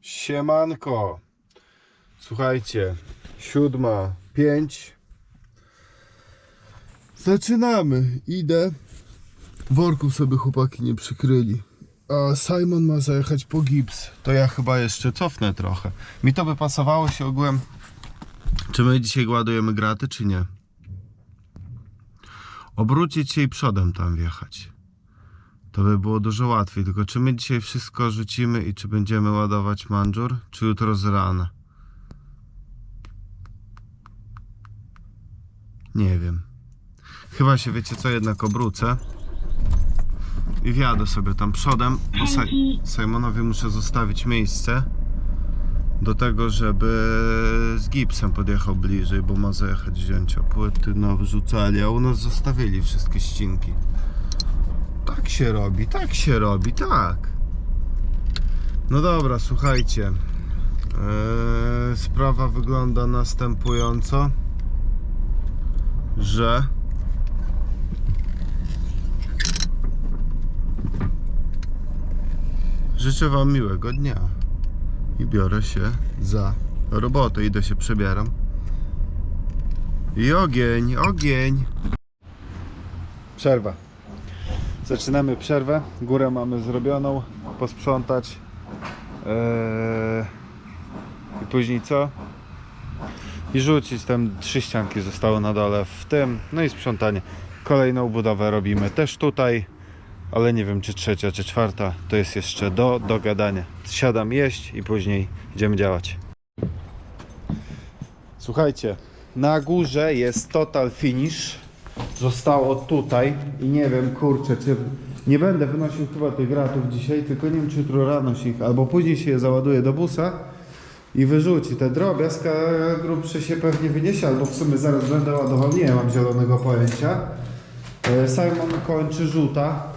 Siemanko. Słuchajcie, siódma, pięć. Zaczynamy. Idę. Worków sobie chłopaki nie przykryli. A Simon ma zajechać po gips. To ja chyba jeszcze cofnę trochę. Mi to by pasowało się ogółem. Czy my dzisiaj ładujemy graty, czy nie? Obrócić się i przodem tam wjechać. To by było dużo łatwiej. Tylko czy my dzisiaj wszystko rzucimy i czy będziemy ładować manżur, czy jutro z rana? Nie wiem. Chyba się wiecie co, jednak obrócę. I wjadę sobie tam przodem, bo Si- Simonowi muszę zostawić miejsce do tego, żeby z gipsem podjechał bliżej, bo ma zajechać wziąć płyty, no wrzucali, a u nas zostawili wszystkie ścinki. Tak się robi, tak się robi, tak. No dobra, słuchajcie. Eee, sprawa wygląda następująco, że życzę Wam miłego dnia i biorę się za robotę. Idę się przebieram. I ogień, ogień. Przerwa. Zaczynamy przerwę. Górę mamy zrobioną. Posprzątać. Eee, I później co? I rzucić tam trzy ścianki zostały na dole w tym. No i sprzątanie. Kolejną budowę robimy też tutaj. Ale nie wiem czy trzecia, czy czwarta. To jest jeszcze do dogadania. Siadam jeść i później idziemy działać. Słuchajcie, na górze jest total finish. Zostało tutaj i nie wiem, kurczę, czy nie będę wynosił chyba tych gratów dzisiaj, tylko nie wiem, czy jutro rano się ich, albo później się je załaduje do busa i wyrzuci. Te drobiazg a grubszy się pewnie wyniesie, albo w sumie zaraz będę ładował, nie mam zielonego pojęcia. E, Simon kończy żółta.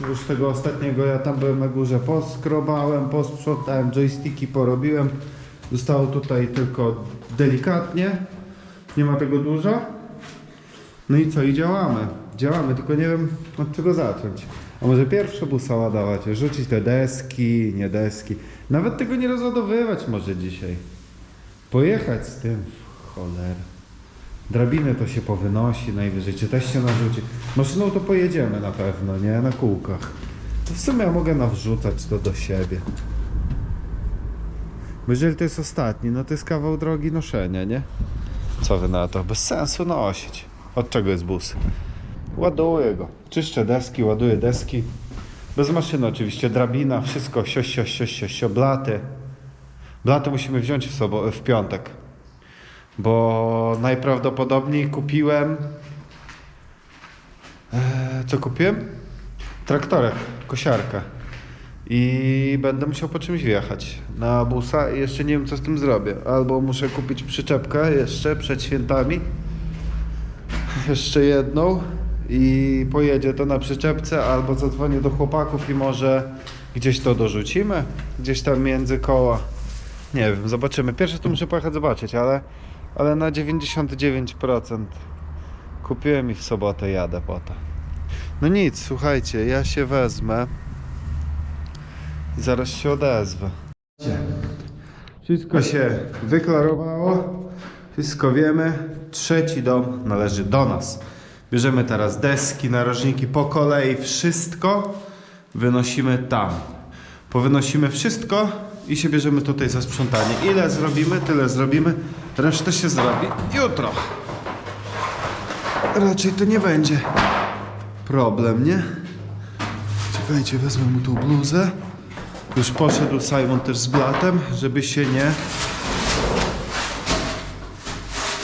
Już tego ostatniego ja tam byłem na górze, poskrobałem, posprzątałem, joysticki porobiłem. Zostało tutaj tylko delikatnie, nie ma tego dużo. No i co? I działamy. Działamy, tylko nie wiem od czego zacząć. A może pierwsze busa ładować, rzucić te deski, nie deski. Nawet tego nie rozładowywać może dzisiaj. Pojechać z tym, cholera. Drabinę to się powynosi najwyżej, czy też się narzuci. Maszyną to pojedziemy na pewno, nie? Na kółkach. To w sumie ja mogę nawrzucać to do siebie. Bo jeżeli to jest ostatni, no to jest kawał drogi noszenia, nie? Co wy na to? Bez sensu nosić. Od czego jest bus? Ładuję go. Czyszczę deski, ładuję deski. Bez maszyny oczywiście, drabina, wszystko, sio, sio, sio, sio, sio, blaty. Blaty musimy wziąć w, sobo- w piątek. Bo najprawdopodobniej kupiłem... Eee, co kupiłem? Traktorek, kosiarkę. I będę musiał po czymś wjechać na busa i jeszcze nie wiem co z tym zrobię. Albo muszę kupić przyczepkę jeszcze przed świętami. Jeszcze jedną i pojedzie to na przyczepce, albo zadzwonię do chłopaków i może gdzieś to dorzucimy. Gdzieś tam między koła. Nie wiem, zobaczymy. Pierwsze to muszę pojechać zobaczyć, ale, ale na 99% kupiłem i w sobotę jadę po to. No nic, słuchajcie, ja się wezmę. I zaraz się odezwę. Wszystko się wyklarowało, wszystko wiemy. Trzeci dom należy do nas. Bierzemy teraz deski, narożniki po kolei, wszystko wynosimy tam. Powynosimy wszystko i się bierzemy tutaj za sprzątanie. Ile zrobimy, tyle zrobimy. Resztę się zrobi jutro. Raczej to nie będzie problem, nie? Czekajcie, wezmę mu tą bluzę. Już poszedł Simon też z blatem, żeby się nie...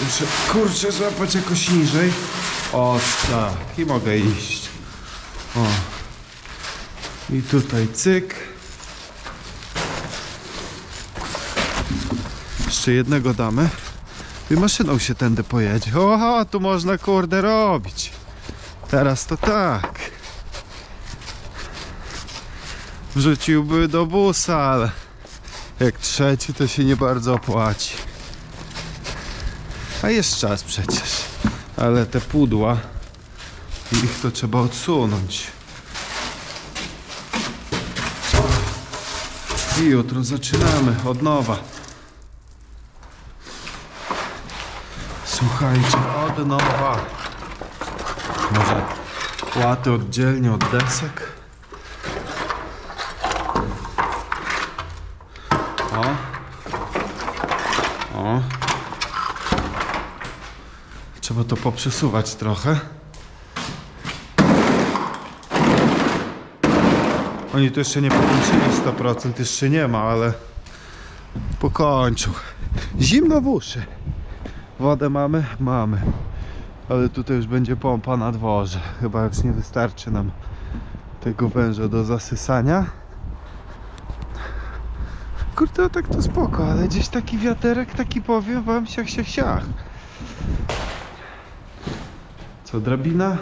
Muszę, kurczę, złapać jakoś niżej. O tak, i mogę iść. O. I tutaj cyk. Jeszcze jednego damy. I maszyną się tędy pojedzie. Oha, tu można kurde robić. Teraz to tak. Wrzuciłby do busa, ale jak trzeci to się nie bardzo opłaci. A jest czas przecież. Ale te pudła ich to trzeba odsunąć. I jutro zaczynamy od nowa. Słuchajcie, od nowa. Może łaty oddzielnie od desek. O. O. Trzeba to poprzesuwać trochę. Oni tu jeszcze nie pokończyli 100%, jeszcze nie ma, ale pokończą. Zimno w uszy. Wodę mamy? Mamy. Ale tutaj już będzie pompa na dworze. Chyba już nie wystarczy nam tego węża do zasysania. Kurde, tak to spoko, ale gdzieś taki wiaterek, taki powiem wam, siach, siach, siach. Co, drabina?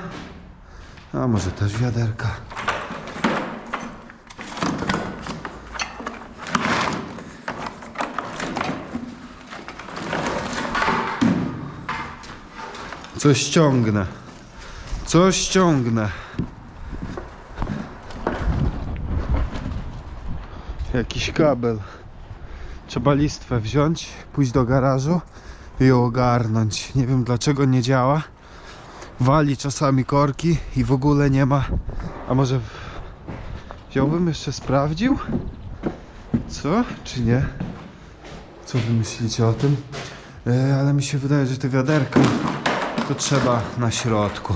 A może też wiaderka. Coś ściągnę. Coś ściągnę. Jakiś kabel. Trzeba listwę wziąć, pójść do garażu i ją ogarnąć. Nie wiem dlaczego nie działa. Wali czasami korki i w ogóle nie ma. A może wziąłbym jeszcze sprawdził? Co? Czy nie? Co wy myślicie o tym? E, ale mi się wydaje, że te wiaderka to trzeba na środku.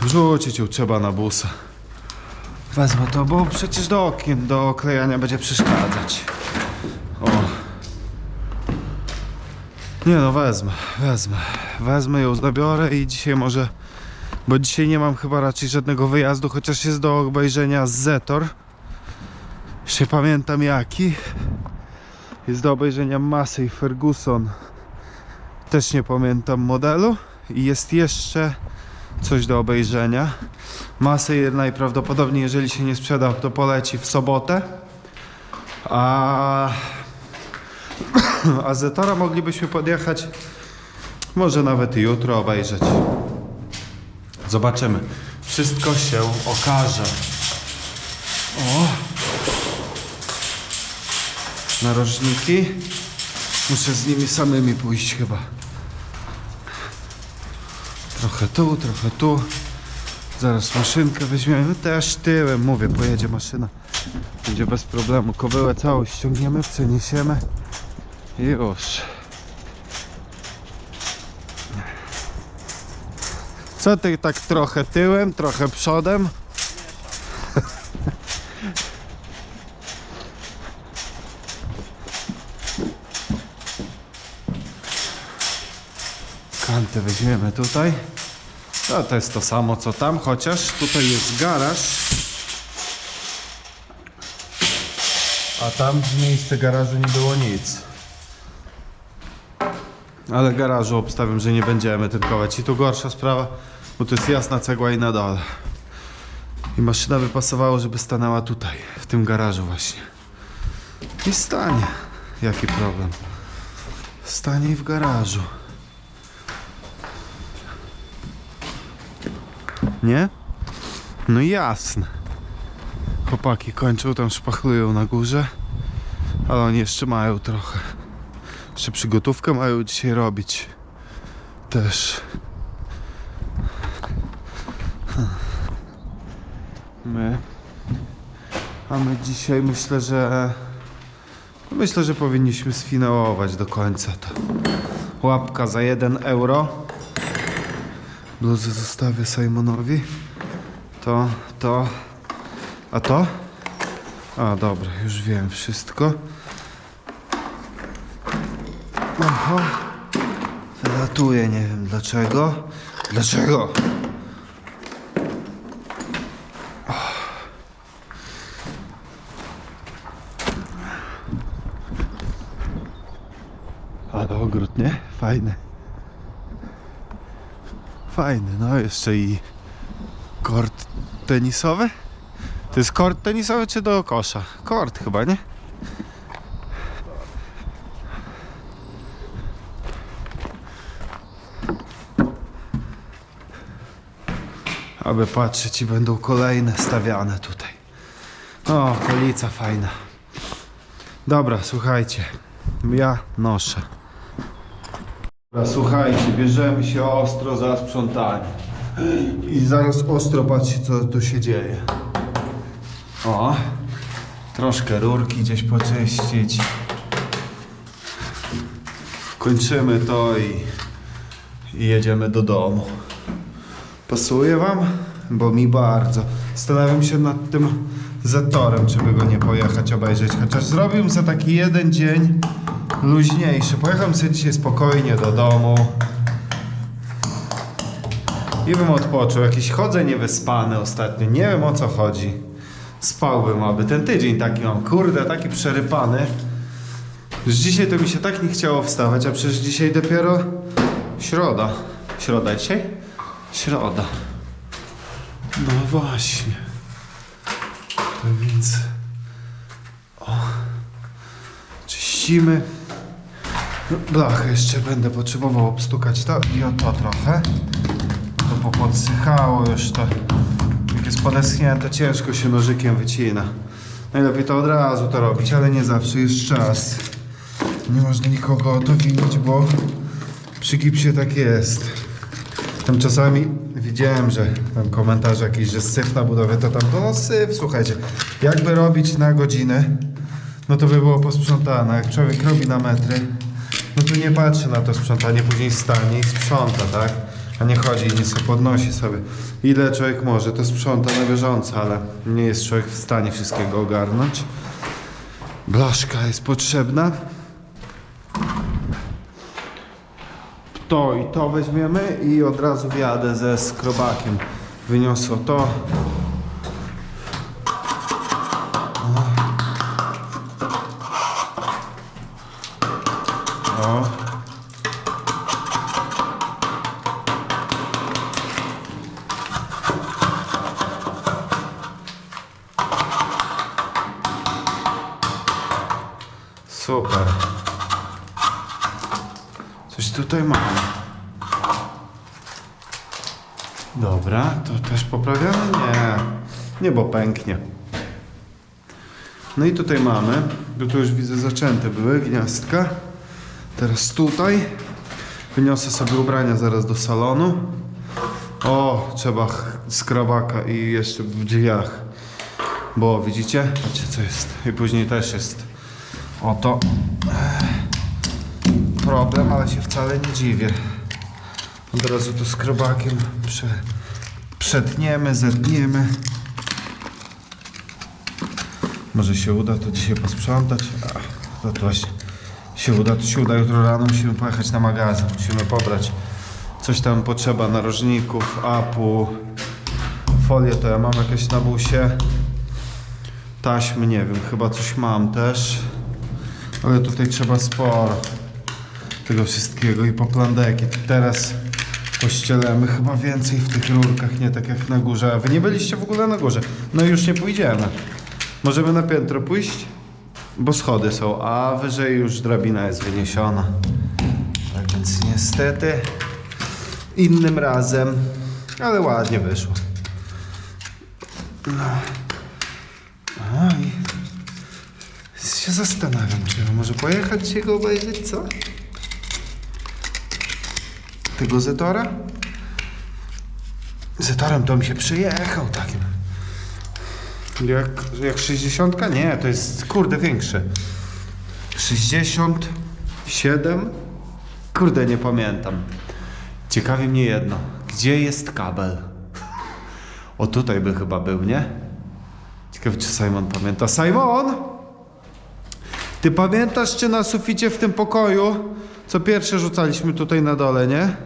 Wrzucić ją trzeba na busa. Wezmę to, bo przecież do okien, do oklejania będzie przeszkadzać. O. Nie no, wezmę, wezmę. Wezmę ją, zabiorę i dzisiaj może... Bo dzisiaj nie mam chyba raczej żadnego wyjazdu, chociaż jest do obejrzenia Zetor. Jeszcze pamiętam jaki. Jest do obejrzenia Massey Ferguson. Też nie pamiętam modelu. I jest jeszcze coś do obejrzenia. Massey najprawdopodobniej, jeżeli się nie sprzeda, to poleci w sobotę. A, a Zetora moglibyśmy podjechać może nawet jutro obejrzeć. Zobaczymy. Wszystko się okaże. Narożniki. Muszę z nimi samymi pójść chyba. Trochę tu, trochę tu. Zaraz maszynkę weźmiemy. Też tyłem, mówię, pojedzie maszyna. Będzie bez problemu. Kobyłę całą ściągniemy, przeniesiemy. I już. Co ty tak trochę tyłem, trochę przodem? Kantę weźmiemy tutaj. No, to jest to samo co tam, chociaż tutaj jest garaż. A tam w miejsce garażu nie było nic. Ale garażu obstawiam, że nie będziemy tynkować. I tu gorsza sprawa, bo to jest jasna cegła i na dole. I maszyna by pasowało, żeby stanęła tutaj, w tym garażu właśnie. I stanie. Jaki problem? Stanie i w garażu. Nie? No jasne. Chłopaki kończą, tam szpachlują na górze. Ale oni jeszcze mają trochę. Jeszcze przygotówkę mają dzisiaj robić. Też. My. A my dzisiaj myślę, że. Myślę, że powinniśmy sfinałować do końca to. Łapka za 1 euro. Bluzę zostawię Simonowi. To, to. A to? A dobra, już wiem wszystko. Oho. Wylatuje, nie wiem dlaczego. Dlaczego? Ale ogród, nie? Fajny. Fajny, no jeszcze i kort tenisowy. To jest kort tenisowy czy do kosza? Kort chyba, nie? Aby patrzeć i będą kolejne stawiane tutaj. O, okolica fajna. Dobra, słuchajcie. Ja noszę. Słuchajcie, bierzemy się ostro za sprzątanie. I zaraz ostro patrzcie, co tu się dzieje. O, troszkę rurki gdzieś poczyścić. Kończymy to i, i jedziemy do domu. Pasuje wam? Bo mi bardzo. Zastanawiam się nad tym zatorem, czy by go nie pojechać obejrzeć. Chociaż zrobił za taki jeden dzień luźniejszy. Pojechałem sobie dzisiaj spokojnie do domu. I bym odpoczął. Jakiś chodzę niewyspany ostatnio. Nie wiem o co chodzi. Spałbym, aby ten tydzień taki mam. Kurde, taki przerypany. Już dzisiaj to mi się tak nie chciało wstawać, a przecież dzisiaj dopiero środa. Środa dzisiaj? Środa. No właśnie. To więc... O. Czyścimy. Blachę jeszcze będę potrzebował obstukać to i o to trochę. To popodsychało już to. Jak jest podeschnięte, ciężko się nożykiem wycina. Najlepiej to od razu to robić, ale nie zawsze jest czas. Nie można nikogo o to winić, bo przy gipsie tak jest. Tam czasami widziałem, że tam komentarze jakieś, że syf na budowie, to tam, no syf, słuchajcie, jakby robić na godzinę, no to by było posprzątane. Jak człowiek robi na metry, no to nie patrzy na to sprzątanie, później stanie i sprząta, tak? A nie chodzi i nie sobie podnosi sobie. Ile człowiek może, to sprząta na bieżąco, ale nie jest człowiek w stanie wszystkiego ogarnąć. Blaszka jest potrzebna. To i to weźmiemy i od razu wjadę ze skrobakiem. Wyniosło to. Super. Coś tutaj mamy. Dobra, to też poprawiamy? Nie. Nie, bo pęknie. No i tutaj mamy, bo tu już widzę zaczęte były gniazdka. Teraz tutaj. Wyniosę sobie ubrania zaraz do salonu. O, trzeba skrobaka i jeszcze w drzwiach. Bo widzicie? Patrzcie co jest. I później też jest. Oto problem, ale się wcale nie dziwię. Od razu to skrobakiem prze, przetniemy, zetniemy. Może się uda to dzisiaj posprzątać. Ach, to, to właśnie się uda, to się uda. Jutro rano musimy pojechać na magazyn. Musimy pobrać coś tam potrzeba narożników, apu, folię to ja mam jakieś na busie. Taśmy nie wiem, chyba coś mam też. Ale tutaj trzeba sporo tego wszystkiego i po plandeki. Teraz pościelemy chyba więcej w tych rurkach, nie tak jak na górze. A wy nie byliście w ogóle na górze. No już nie pójdziemy. Możemy na piętro pójść, bo schody są, a wyżej już drabina jest wyniesiona. Tak więc niestety innym razem, ale ładnie wyszło. No. A i się zastanawiam, czy ja może pojechać się go obejrzeć, co? Tego Zetora? Zetorem to mi się przyjechał takim. Jak, jak 60? Nie, to jest kurde większe. 67? Kurde, nie pamiętam. Ciekawi mnie jedno. Gdzie jest kabel? O tutaj by chyba był, nie? Ciekawe, czy Simon pamięta. Simon! Ty pamiętasz, czy na suficie w tym pokoju, co pierwsze rzucaliśmy tutaj na dole, nie?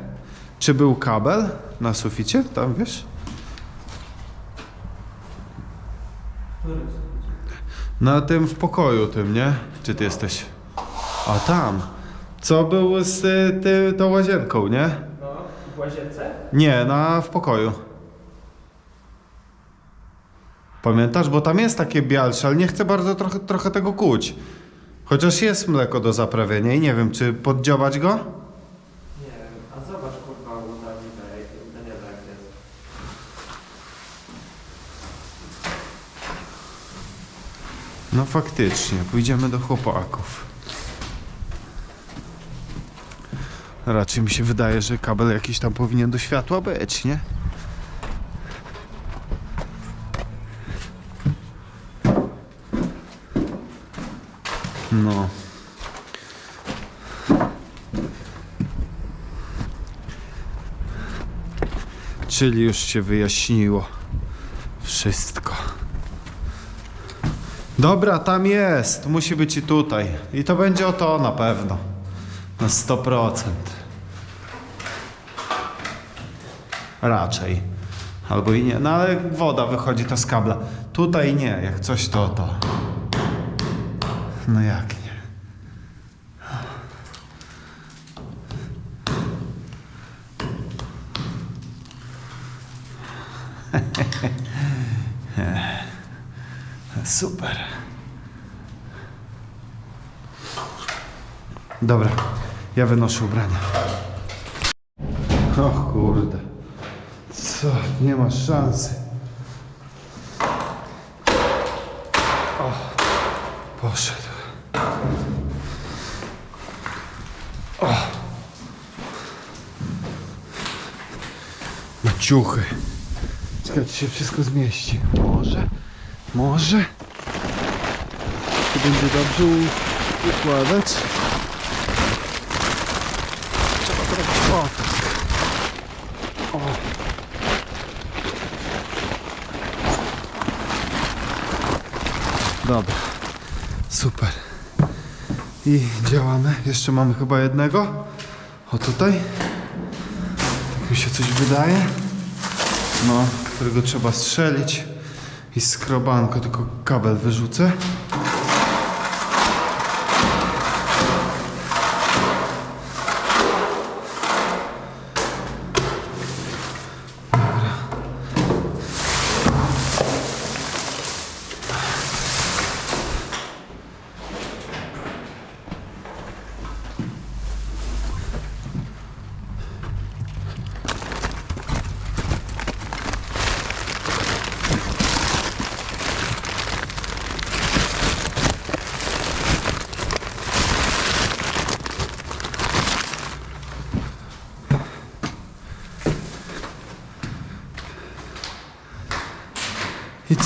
Czy był kabel na suficie? Tam wiesz? Na tym w pokoju tym, nie? Czy ty jesteś? A tam. Co był z y, ty, tą łazienką, nie? No, w łazience? Nie, na w pokoju. Pamiętasz? Bo tam jest takie bialsze, ale nie chcę bardzo trochę, trochę tego kuć. Chociaż jest mleko do zaprawienia i nie wiem, czy poddziałać go? Nie wiem, a zobacz kurwa u Dawida, jak u Daniela jak jest. No faktycznie, pójdziemy do chłopaków. Raczej mi się wydaje, że kabel jakiś tam powinien do światła być, nie? No. Czyli już się wyjaśniło wszystko. Dobra, tam jest. Musi być i tutaj. I to będzie o to na pewno. Na 100%. Raczej. Albo i nie. No ale woda wychodzi to z kabla. Tutaj nie. Jak coś to to. No jak nie? Super. Dobra, ja wynoszę ubrania. O kurde. Co? Nie ma szansy. O, poszedł. O. Na ciuchy. Czekaj, się wszystko zmieści. Może? Może? To będzie dobrze układać. Trzeba o tak. O. Dobra. Super. I działamy. Jeszcze mamy chyba jednego. O tutaj. Tak mi się coś wydaje. No, którego trzeba strzelić. I skrobanko, tylko kabel wyrzucę.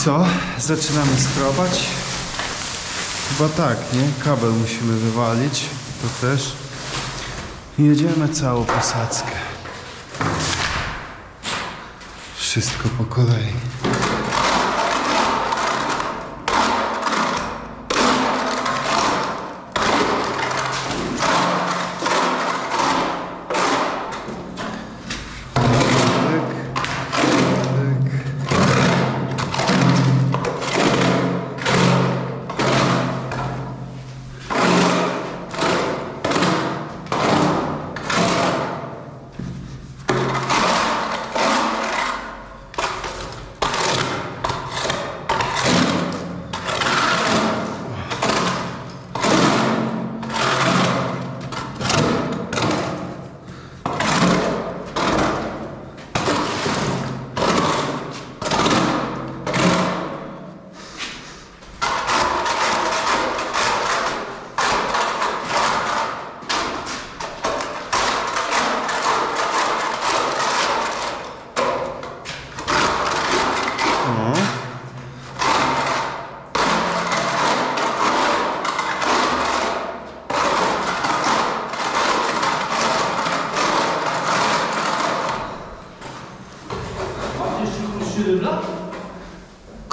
Co? Zaczynamy skrobać? Chyba tak, nie? Kabel musimy wywalić. To też. Jedziemy całą posadzkę. Wszystko po kolei.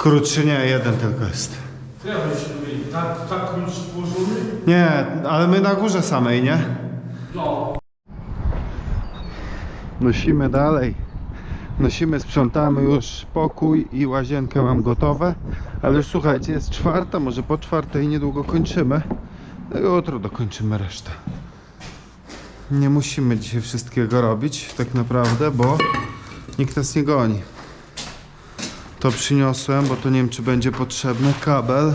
Krótszy nie, jeden tylko jest. Ja? Tak, tak klucz włożony? Nie, ale my na górze samej, nie? No. Nosimy dalej. Nosimy, sprzątamy już pokój i łazienkę mam gotowe. Ale już słuchajcie, jest czwarta, może po czwartej niedługo kończymy. No Jutro dokończymy resztę. Nie musimy dzisiaj wszystkiego robić, tak naprawdę, bo nikt nas nie goni. To przyniosłem, bo to nie wiem, czy będzie potrzebny kabel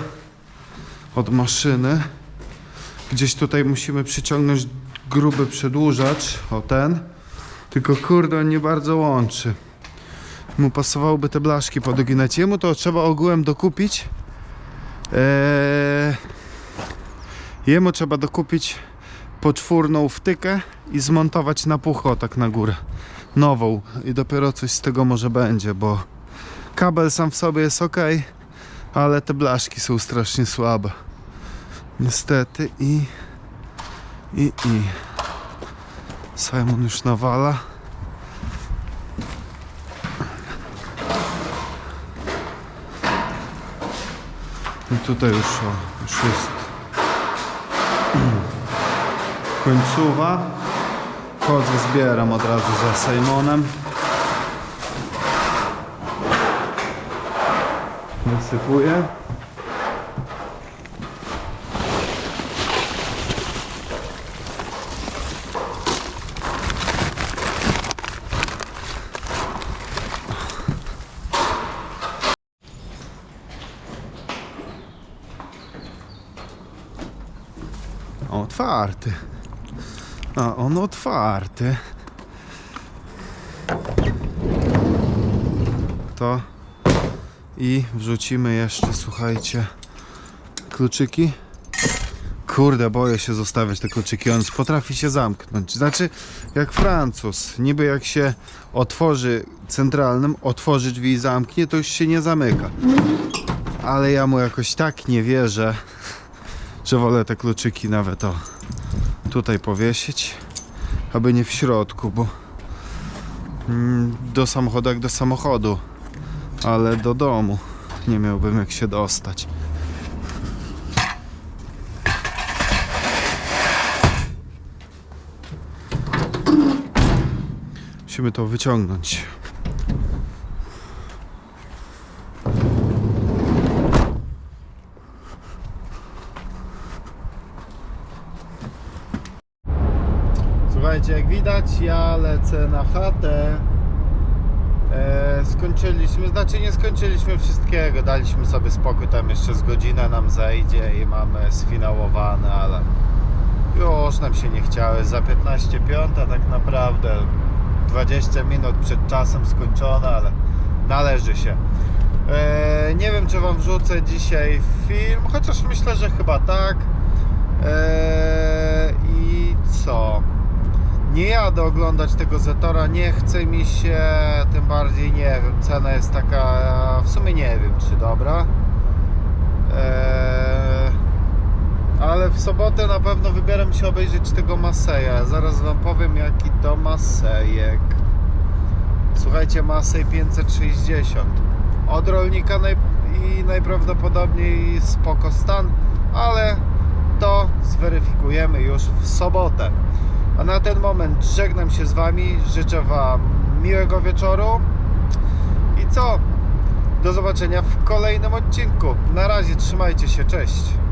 od maszyny. Gdzieś tutaj musimy przyciągnąć gruby przedłużacz, o ten. Tylko kurde, on nie bardzo łączy. Mu pasowałoby te blaszki podoginać. Jemu to trzeba ogółem dokupić Eee, jemu trzeba dokupić poczwórną wtykę i zmontować na pucho tak na górę. Nową i dopiero coś z tego może będzie, bo kabel sam w sobie jest ok, ale te blaszki są strasznie słabe. Niestety i i i Simon już nawala. I tutaj już, o, już jest końcowa. Chodzę, zbieram od razu za Simonem. Wysypuję. Otwarty. A on otwarty. To i wrzucimy jeszcze, słuchajcie, kluczyki. Kurde, boję się zostawiać te kluczyki, on potrafi się zamknąć. Znaczy, jak Francuz, niby jak się otworzy centralnym, otworzy drzwi i zamknie, to już się nie zamyka. Ale ja mu jakoś tak nie wierzę, że wolę te kluczyki nawet o tutaj powiesić, aby nie w środku, bo mm, do samochodu jak do samochodu, ale do domu nie miałbym jak się dostać. Musimy to wyciągnąć. Słuchajcie, jak widać, ja lecę na chatę. E, skończyliśmy, znaczy nie skończyliśmy wszystkiego, daliśmy sobie spokój, tam jeszcze z godzinę nam zejdzie i mamy sfinałowane, ale już nam się nie chciały. Za 15 piąta tak naprawdę 20 minut przed czasem skończone, ale należy się. E, nie wiem, czy Wam wrzucę dzisiaj film, chociaż myślę, że chyba tak. E, I co? Nie jadę oglądać tego Zetora, nie chce mi się, tym bardziej nie wiem, cena jest taka, w sumie nie wiem czy dobra. Eee, ale w sobotę na pewno wybieram się obejrzeć tego Maseja. Zaraz Wam powiem jaki to Masejek. Słuchajcie, Masej 560. Od rolnika naj, i najprawdopodobniej spoko stan, ale to zweryfikujemy już w sobotę. A na ten moment żegnam się z Wami, życzę Wam miłego wieczoru i co? Do zobaczenia w kolejnym odcinku. Na razie trzymajcie się, cześć.